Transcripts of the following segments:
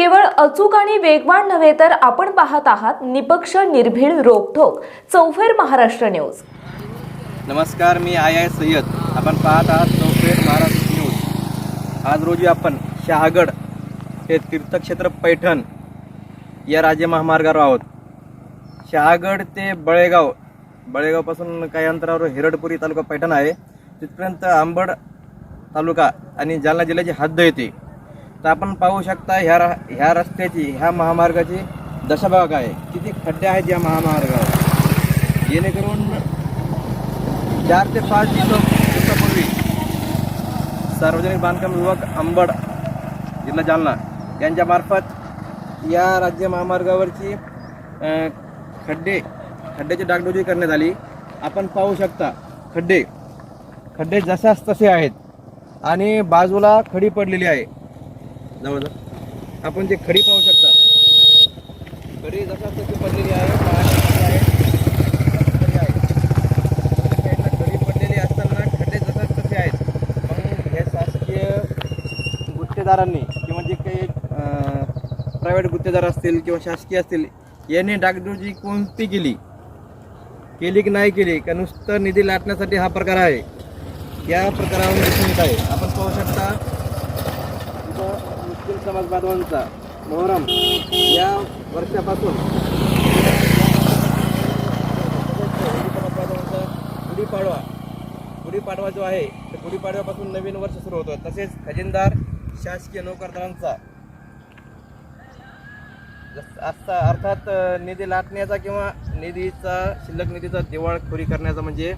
केवळ अचूक आणि वेगवान नव्हे तर आपण पाहत आहात निपक्ष निर्भीड रोखोक चौफेर महाराष्ट्र न्यूज. नमस्कार मी आय आय सय्यद. आपण पाहत आहात चौफेर महाराष्ट्र न्यूज. आज रोजी आपण शहागड हे तीर्थक्षेत्र पैठण या राज्य महामार्गावर आहोत. शहागड ते बळेगाव बळेगावपासून काही अंतरावर हिरडपुरी तालुका पैठण आहे. तिथपर्यंत आंबड तालुका आणि जालना जिल्ह्याची हद्द येते. तर आपण पाहू शकता ह्या रा ह्या रस्त्याची ह्या महामार्गाची दशा आहे. किती खड्डे आहेत या महामार्गावर? जेणेकरून चार ते पाच दिवस दिवसापूर्वी सार्वजनिक बांधकाम विभाग अंबड जिल्हा जालना यांच्यामार्फत या राज्य महामार्गावरची खड्डे खड्ड्याची डागडुजी करण्यात आली. आपण पाहू शकता खड्डे खड्डे जशाच तसे आहेत आणि बाजूला खडी पडलेली आहे. जवळ आपण ते खडी पाहू शकता. खडी जसा तशी पडलेली आहे खडी पडलेली असताना खड्डे जसं तसे आहेत. मग हे शासकीय गुत्तेदारांनी किंवा जे काही प्रायव्हेट गुत्तेदार असतील किंवा शासकीय असतील यांनी डागडुजी कोणती केली? केली की नाही केली? का नुसतं निधी लाटण्यासाठी हा प्रकार आहे? या प्रकारावर दिसून येत आहे. आपण पाहू शकता समाज बांधवांचा मोहरम या वर्षापासून गुढीपाडवा. गुढीपाडवा जो आहे तर गुढीपाडव्यापासून नवीन वर्ष सुरू होतं तसेच खजिनदार शासकीय नोकरदारांचा. जस- अर्थात निधी लाटण्याचा किंवा निधीचा शिल्लक निधीचा दिवाळखोरी करण्याचा म्हणजे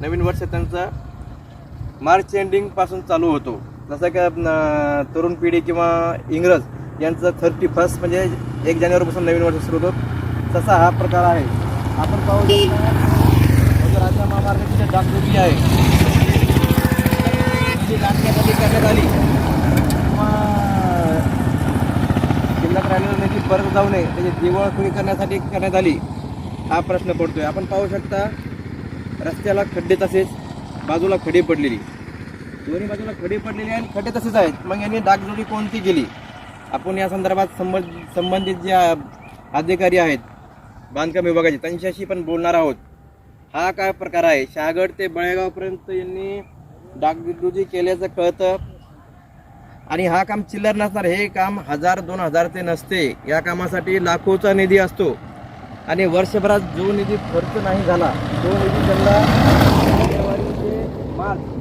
नवीन वर्ष त्यांचा मार्च एंडिंगपासून चालू होतो. जसं की तरुण पिढी किंवा इंग्रज यांचं थर्टी फर्स्ट म्हणजे एक जानेवारीपासून नवीन वर्ष सुरू होतं. तसा हा प्रकार आहे. आपण पाहू शकता म्हणजे महामार्गाची जी आहे ती करण्यात आली? किंवा शिल्लक राहिलेला निधी परत जाऊ नये त्याची दिवाळखोरी करण्यासाठी करण्यात आली हा प्रश्न पडतोय. आपण पाहू शकता रस्त्याला खड्डे तसेच बाजूला खडी पडलेली. दोन्ही बाजूला खडे पडलेली आहे आणि तसेच आहेत. मग यांनी डागडुजी कोणती केली? आपण या संदर्भात संबंध संबंधित जे अधिकारी आहेत बांधकाम विभागाचे त्यांच्याशी पण बोलणार आहोत. हा काय प्रकार आहे? शहागड ते बळेगावपर्यंत यांनी डागडुजी केल्याचं कळतं. आणि हा काम चिल्लर नसणार हे काम हजार दोन हजार ते नसते. या कामासाठी लाखोचा निधी असतो. आणि वर्षभरात जो निधी खर्च नाही झाला तो निधी त्यांना जानेवारी ते मार्च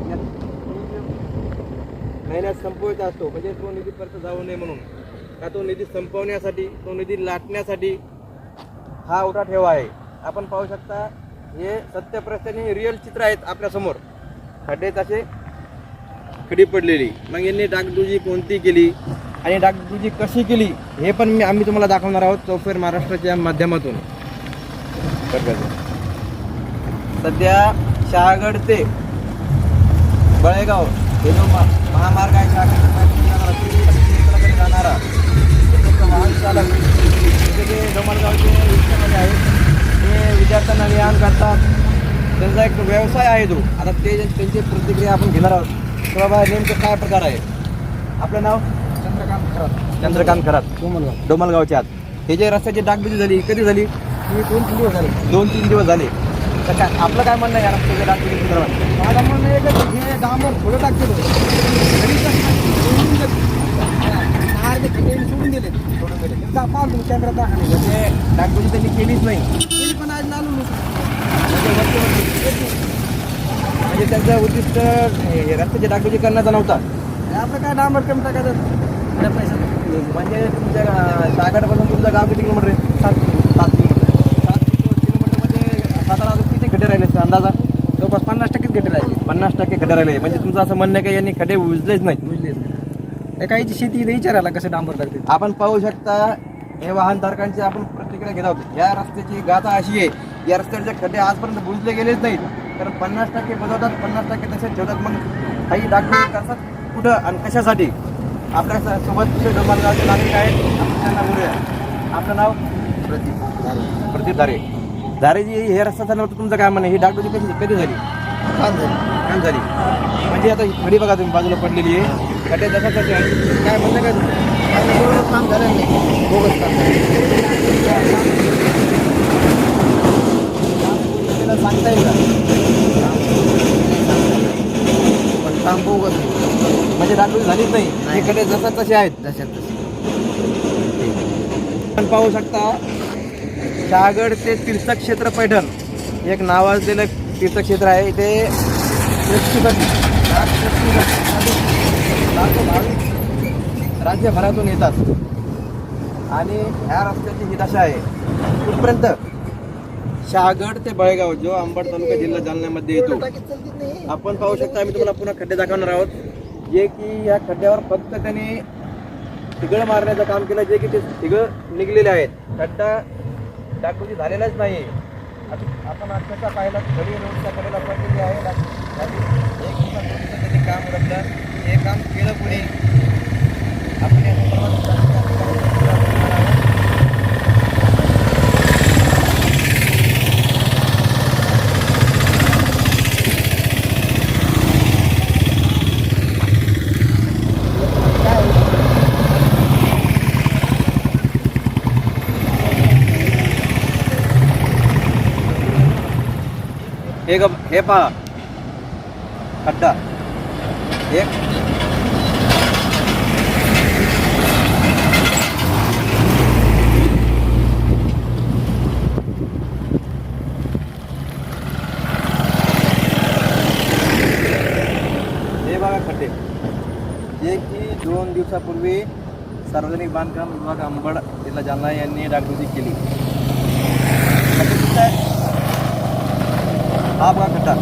महिन्यात संपवायचा असतो. म्हणजे तो निधी परत जाऊ नये म्हणून. का तो निधी संपवण्यासाठी तो निधी लाटण्यासाठी हा उठा ठेवा आहे. आपण पाहू शकता हे सत्यप्रस्थाने रिअल चित्र आहेत आपल्यासमोर खड्डे तसे खडी पडलेली. मग यांनी डागडुजी कोणती केली? आणि डागडुजी कशी केली? हे पण मी आम्ही तुम्हाला दाखवणार आहोत चौफेर महाराष्ट्राच्या माध्यमातून. सध्या शहागड ते बळेगाव हे जो मा- महामार्ग आहे शहागड ते बळेगाव जाणारा, वाहन चालक तिथे जे डोमरगावचे रिक्षामध्ये आहेत ते विद्यार्थ्यांना ने आण करतात. त्यांचा एक व्यवसाय आहे तो. आता ते त्यांची प्रतिक्रिया आपण घेणार आहोत की बाबा नेमकं काय प्रकार आहे. आपलं नाव? चंद्रकांत खरात. चंद्रकांत खरात. कोमलगाव डोमलगावच्या आत हे जे रस्त्याची डागडुजी झाली कधी झाली? दोन तीन दिवस झाले. दोन तीन दिवस झाले. तर काय आपलं काय म्हणणं या रस्त्याच्या डागडुजी संदर्भात माझं म्हणणं आहे हे डांबर थोडं टाकते सोडून दिले. सोडून दिले? पाहा तुम्ही कॅमेरा दाखवले म्हणजे त्यांनी केलीच नाही. तरी पण आज लालू म्हणजे वरती- म्हणजे त्यांचं उद्दिष्ट हे रस्त्याची डागडुजी करण्याचा नव्हता. आपलं काय डांबर कमी टाकायचं? म्हणजे तुमच्या सागरपासून तुमचं गाव किती किलोमीटर आहे? सात सात किलोमीटर सात किलो- किलोमीटरमध्ये सातारा अजून किती खड्डे राहिले असते अंदाजा. जवळपास पन्नास टक्केच घेतले राहिले. पन्नास टक्के खड्डे राहिले. म्हणजे तुमचं असं म्हणणं आहे की यांनी खड्डे उजलेच नाही बुजले काहीची शेती इथे विचारायला कसं डांबर टाकते आपण पाहू शकता हे वाहनधारकांची आपण प्रतिक्रिया घेत आहोत. या रस्त्याची गाथा अशी आहे या रस्त्याचे खड्डे आजपर्यंत बुजले गेलेच नाहीत. कारण पन्नास टक्के बुजवतात पन्नास टक्के तसेच ठेवतात. मग काही डागडुजी करतात कुठं आणि कशासाठी? आपल्यासोबत नागरिक आहेत. आपण त्यांना बोलूया. आपलं नाव? प्रतीक प्रदीप धारे. धारेजी हे रस्ता झाल्यावर तुमचं काय म्हणणं आहे? ही डागडुजी कशी कधी झाली? छान झाली. झाली. म्हणजे आता ही खडी बघा तुम्ही बाजूला पडलेली आहे. खड्डे जसा तसे आहे काय म्हणणं काय तुमचं? काम काम झालेलं नाही. बोगस काम सांगता येईल का? पण काम बोगस. म्हणजे डागडुजी झालीच नाही. नाही. इकडे जसं तसे आहेत. जशात तसे आपण पाहू शकता शहागड ते तीर्थक्षेत्र पैठण. एक नावाजलेलं तीर्थक्षेत्र आहे. इथे राज्यभरातून येतात. आणि ह्या रस्त्याची ही दशा आहे. कुठपर्यंत शहागड ते बळेगाव जो अंबड तालुका जिल्हा जालन्यामध्ये येतो. आपण पाहू शकता आम्ही तुम्हाला पुन्हा खड्डे दाखवणार आहोत. जे की या खड्ड्यावर फक्त त्यांनी तिघळ मारण्याचं काम केलं. जे की ते तिघळ निघलेले आहेत. खड्डा डागडुजी झालेलाच नाही. आता आपण अक्षरशः पाहिला घडी रोडच्या कडेला पडलेली आहे एक दिवसात काम उरकलं हे काम केलं पुढे आपण हे ग हे पहा. खड्डा. एक. हे बघा खड्डे. जे की दोन दिवसापूर्वी सार्वजनिक बांधकाम विभाग अंबड जिल्हा जालना यांनी डागडुजी केली. हा बघा खड्डा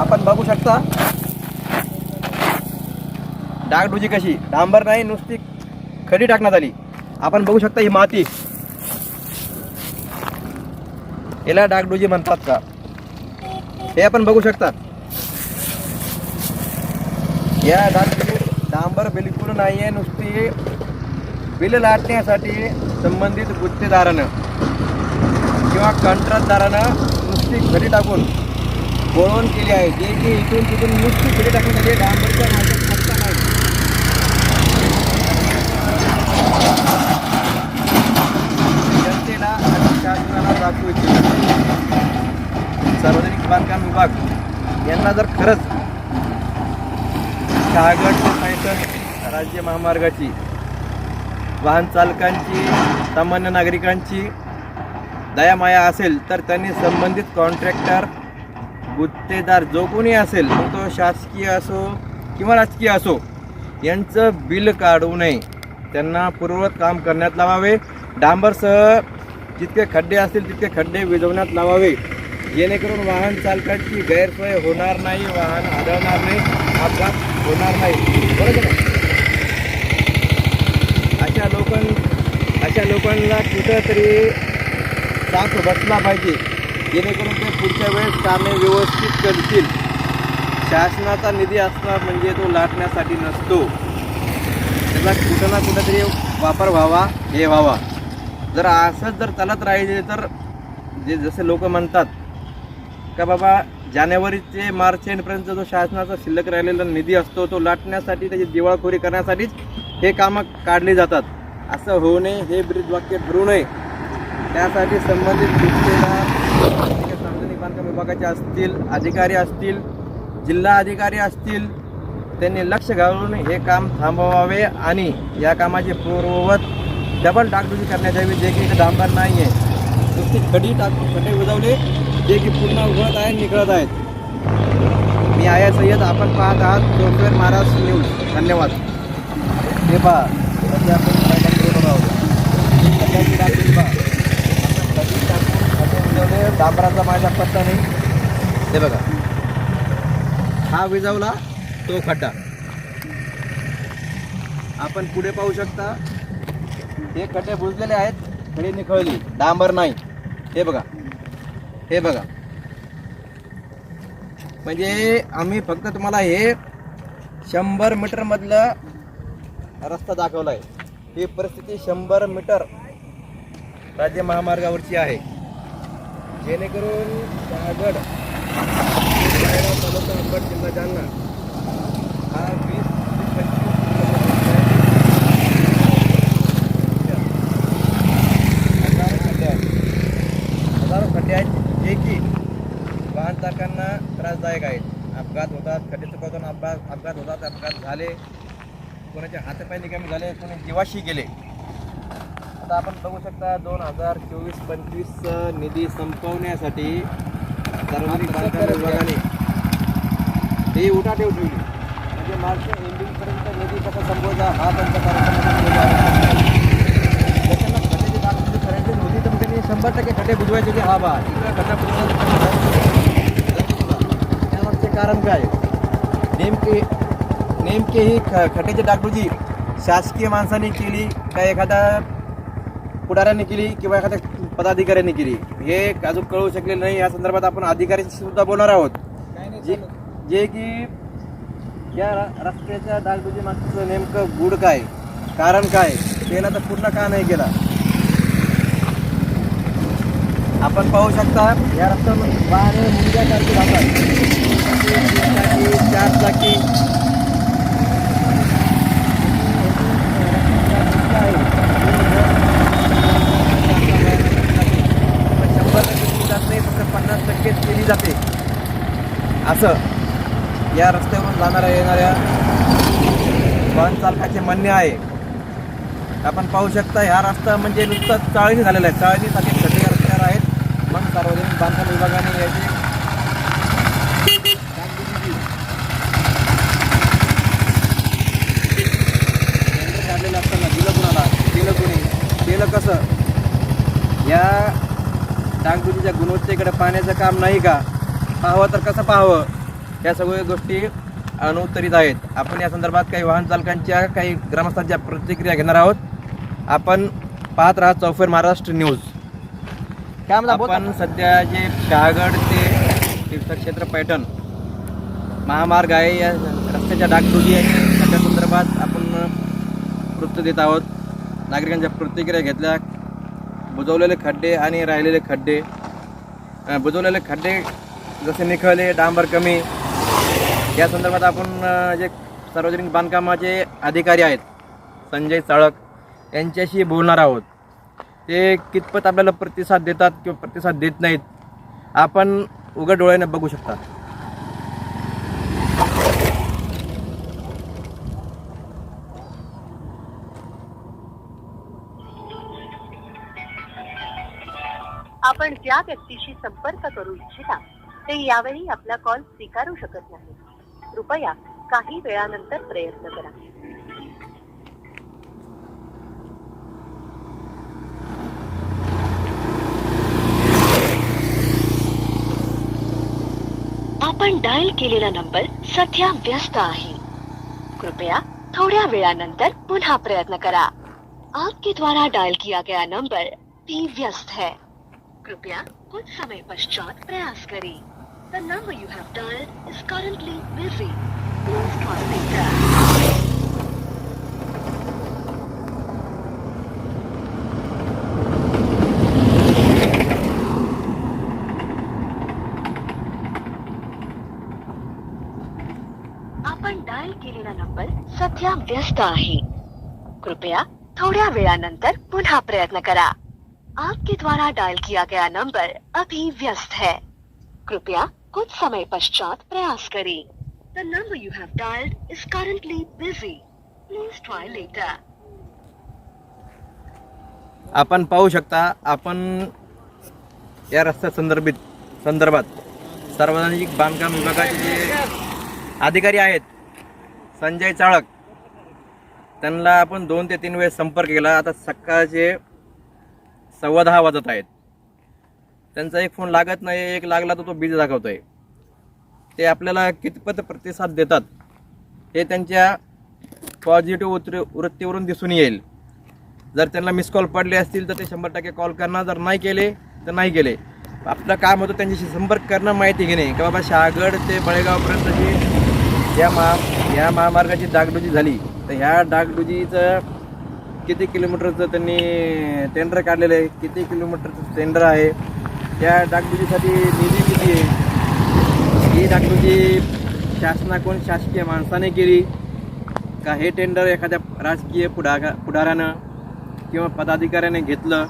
आपण बघू शकता. डागडुजी कशी? डांबर नाही नुसती खडी टाकण्यात आली. आपण बघू शकता ही माती. याला डागडुजी म्हणतात का? हे आपण बघू शकता. या डागडुजी डांबर बिलकुल नाही आहे नुसती बिल लाटण्यासाठी संबंधित गुत्तेदारानं. किंवा कंत्राटदारानं नुसती घरी टाकून बोळवण केली आहे. जे की इथून तिथून नुसती घरी टाकून आली डांबरच्या मार्गात पत्ता नाही. जनतेला आणि शासनाला दाखवू इच्छित सार्वजनिक बांधकाम विभाग यांना जर खरंच शहागड ते पैठण राज्य महामार्गाची वाहन चालकांची सामान्य नागरिकांची दयामाया असेल तर त्यांनी संबंधित कॉन्ट्रॅक्टर गुत्तेदार जो कोणी असेल मग तो शासकीय असो किंवा राजकीय असो यांचं बिल काढू नये. त्यांना पूर्ववत काम करण्यात लावावे. डांबरसह जितके खड्डे असतील तितके खड्डे विझवण्यात लावावे. जेणेकरून वाहन चालकांची गैरसोय होणार नाही वाहन आढळणार नाही अपघात होणार नाही. बरोबर अशा लोकां अशा लोकांना कुठंतरी साथ बसला पाहिजे. जेणेकरून ते पुढच्या वेळेस कामे व्यवस्थित करतील. शासनाचा निधी असणार म्हणजे तो लाटण्यासाठी नसतो. त्याचा कुठं ना कुठंतरी वापर व्हावा हे व्हावा. जर असंच जर चालत राहिले तर जे जसे लोक म्हणतात का बाबा जानेवारी ते मार्च एंडपर्यंत जो शासनाचा शिल्लक राहिलेला निधी असतो तो लाटण्यासाठी त्याची दिवाळखोरी करण्यासाठीच हे कामं काढली जातात. असं होऊ नये हे ब्रीद वाक्य ठरू नये. त्यासाठी संबंधित सार्वजनिक बांधकाम विभागाचे असतील अधिकारी असतील जिल्हा अधिकारी असतील त्यांनी लक्ष घालून हे काम थांबवावे आणि या कामाचे पूर्ववत डबल डागडुजी करण्यात यावी जे की इथे डांबर नाही आहे नुसती खडी टाकून खडे उजवले जे की पूर्ण उघडत आहे निघत आहेत. मी आया सय्यद आपण पाहत आहात लोकवेर महाराज न्यूज. धन्यवाद. हे पहा आपण बघा होतो. सध्याची डागडुजी पहा खडी टाकून खड्डे डांबराचा माझा पत्ता नाही हे बघा. हा विजावला तो खड्डा. आपण पुढे पाहू शकता हे खड्डे बुजलेले आहेत खडे निखळली डांबर नाही. हे बघा. हे बघा. म्हणजे आम्ही फक्त तुम्हाला हे शंभर मीटर मधलं रस्ता दाखवला आहे ही परिस्थिती शंभर मीटर राज्य महामार्गावरची आहे. जेणेकरून रायगड तालुका अंबड जिल्हा जालना हा वीस हजारो खड्डे आहेत. हजारो खड्डे आहेत जे की वाहनधारकांना त्रासदायक आहेत. अपघात होतात खड्डे चुकवताना अपघात अपघात होतात अपघात झाले कोणाच्या हातापाय निकामी झाले कोणी जीवाशी गेले. आता आपण बघू शकता दोन हजार चोवीस पंचवीस निधी संपवण्यासाठी सार्वजनिक बांधकाम विभागाने ही उठाठेव ठेवली. म्हणजे मार्च एंडिंगपर्यंत निधी कसा संपवायचा हा त्यांचा कार्यक्रम करायची नव्हती तर त्यांनी शंभर टक्के खड्डे बुजवायचे की हा बा इकडं खड्डा बुजवायचा त्यामागचे कारण काय? नेमके नेमके ही ख खड्ड्याची डागडुजी शासकीय माणसाने केली का एखाद्या पुढाऱ्याने केली किंवा एखाद्या पदाधिकाऱ्यांनी केली हे अजून कळू शकलेलं नाही. या संदर्भात आपण अधिकाऱ्यांशी सुद्धा बोलणार आहोत. जे जे की या रस्त्याच्या डागडुजी मागचं नेमकं गुड काय? कारण काय? केलं तर पूर्ण का नाही केला? आपण पाहू शकता या रस्त्यावर वाहने मुंग्यासारखी राहतात चार चाकी शंभर टक्के केली जात नाही फक्त पन्नास टक्केच केली जाते. असं. या रस्त्यावरून जाणाऱ्या येणाऱ्या वाहन चालकाचे म्हणणे आहे. आपण पाहू शकता ह्या रस्ता म्हणजे नुसतं चाळणी झालेला आहे. चाळणीसाठी खड्डे रस्त्यावर आहेत. मग सार्वजनिक बांधकाम विभागाने याची डागडुजी टेंडर काढलेलं असताना दिलं कुणाला दिलं कुणी केलं कसं या डागडुजीच्या गुणवत्तेकडे पाहण्याचं काम नाही का? पाहावं तर कसं पाहावं? या सगळ्या गोष्टी अनुत्तरित आहेत. आपण या संदर्भात काही वाहन चालकांच्या काही ग्रामस्थांच्या प्रतिक्रिया घेणार आहोत. आपण पाहत राहा चौफेर महाराष्ट्र न्यूज. आपण सध्या जे शहागड ते तीर्थक्षेत्र पैठण महामार्ग आहे या रस्त्याच्या डागडुजी आहे. त्याच्या संदर्भात आपण वृत्त देत आहोत. नागरिकांच्या प्रतिक्रिया घेतल्या. बुजवलेले खड्डे आणि राहिलेले खड्डे बुजवलेले खड्डे जसे निखळले डांबर कमी. या संदर्भात आपण जे सार्वजनिक बांधकामाचे अधिकारी आहेत संजय चाळक यांच्याशी बोलणार आहोत. ते कितपत आपल्याला प्रतिसाद देतात किंवा प्रतिसाद देत नाहीत आपण उघड डोळ्याने बघू शकता. ज्या व्यक्तीशी संपर्क करू इच्छिता ते यावेळी आपला कॉल स्वीकारू शकत नाही. कृपया काही वेळानंतर प्रयत्न करा. आपण डायल केलेला नंबर सध्या व्यस्त आहे. कृपया थोड्या वेळानंतर पुन्हा प्रयत्न करा. आपके द्वारा डायल किया गया नंबर भी व्यस्त है. कृपया कुछ समय पश्चात प्रयास करें। The number you have dialled is currently busy आपण डायल केलेला नंबर सध्या व्यस्त आहे. कृपया थोड्या वेळानंतर पुन्हा प्रयत्न करा. आपके द्वारा डायल किया गया नंबर अभी व्यस्त है। कृपया कुछ समय पश्चात प्रयास करें। The number you have dialled is currently busy please try later आपण पाहू शकता आपण या रस्त्या संदर्भित संदर्भात सार्वजनिक बांधकाम विभागाचे जे अधिकारी आहेत संजय चाळक त्यांना आपण दोन ते तीन वेळेस संपर्क केला. आता सकाळचे सव्वा दहा वाजत आहेत. त्यांचा एक फोन लागत नाही एक लागला तर तो बिझी आहे ते आपल्याला कितपत प्रतिसाद देतात हे त्यांच्या पॉझिटिव्ह उतर वृत्तीवरून दिसून येईल. जर त्यांना मिस कॉल पडले असतील तर ते शंभर टक्के कॉल करणार. जर नाही केले तर नाही केले. आपलं काम होतं त्यांच्याशी संपर्क करणं माहिती घेणे. की बाबा शहागड ते बळेगावपर्यंतची या महा या महामार्गाची डागडुजी झाली. तर ह्या डागडुजीचं किती किलोमीटरचं त्यांनी टेंडर काढलेलं आहे किती किलोमीटरचं टेंडर आहे त्या डागडुजीसाठी निधी किती आहे? ही डागडुजी शासनाकडून शासकीय माणसाने केली. का हे टेंडर एखाद्या राजकीय पुढा पुढाऱ्यानं किंवा पदाधिकाऱ्याने घेतलं?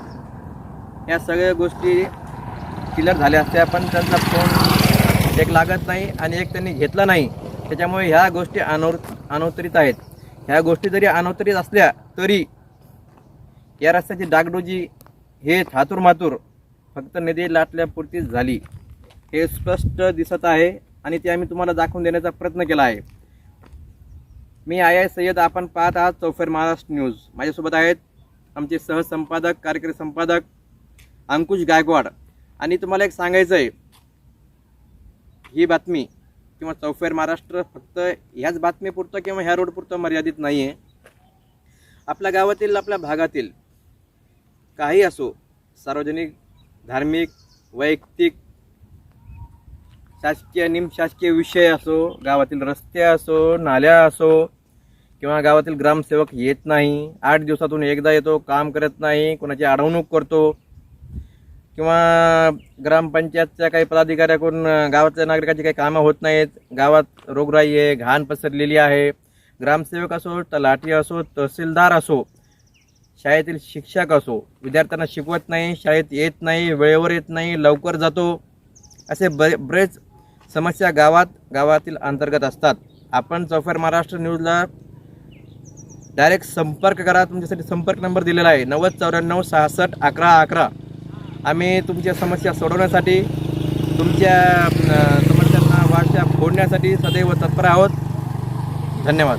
या सगळ्या गोष्टी क्लिअर झाल्या असत्या पण त्यांचा फोन एक लागत नाही आणि एक त्यांनी घेतला नाही. त्याच्यामुळे ह्या गोष्टी अनौ अनवतरित आहेत. ह्या गोष्टी जरी अनवतरित असल्या तरी या रस्त्याची डागडोजी हे थातूर मातूर फक्त नदी लाटल्यापुरतीच झाली. हे स्पष्ट दिसत आहे आणि ते आम्ही तुम्हाला दाखवून देण्याचा प्रयत्न केला आहे. मी आय आय सय्यद आपण पाहत आहात चौफेर महाराष्ट्र न्यूज. माझ्यासोबत आहेत आमचे सहसंपादक कार्यकारी संपादक अंकुश गायकवाड. आणि तुम्हाला एक सांगायचं आहे ही बातमी किंवा चौफेर महाराष्ट्र फक्त ह्याच बातमीपुरतं किंवा ह्या रोडपुरतं मर्यादित नाही आहे आपल्या गावातील आपल्या भागातील काही असो सार्वजनिक धार्मिक वैयक्तिक शासकीय निमशासकीय विषय असो गावातील रस्ते असो नाल्या असो किंवा गावातील ग्रामसेवक येत नाही आठ दिवसातून एकदा येतो काम करत नाही कोणाची अडवणूक करतो किंवा ग्रामपंचायतच्या काही पदाधिकाऱ्याकडून गावातल्या नागरिकाची काही कामं होत नाहीत गावात रोगराई आहे घाण पसरलेली आहे ग्रामसेवक असो तलाठी असो तहसीलदार असो शाळेतील शिक्षक असो विद्यार्थ्यांना शिकवत नाही शाळेत येत नाही वेळेवर येत नाही लवकर जातो असे बरे बरेच समस्या गावात गावातील अंतर्गत असतात. आपण चौफेर महाराष्ट्र न्यूजला डायरेक्ट संपर्क करा. तुमच्यासाठी संपर्क नंबर दिलेला आहे. नव्वद चौऱ्याण्णव सहासष्ट अकरा अकरा. आम्ही तुमच्या समस्या सोडवण्यासाठी तुमच्या समस्यांना वाटच्या फोडण्यासाठी सदैव तत्पर आहोत. धन्यवाद.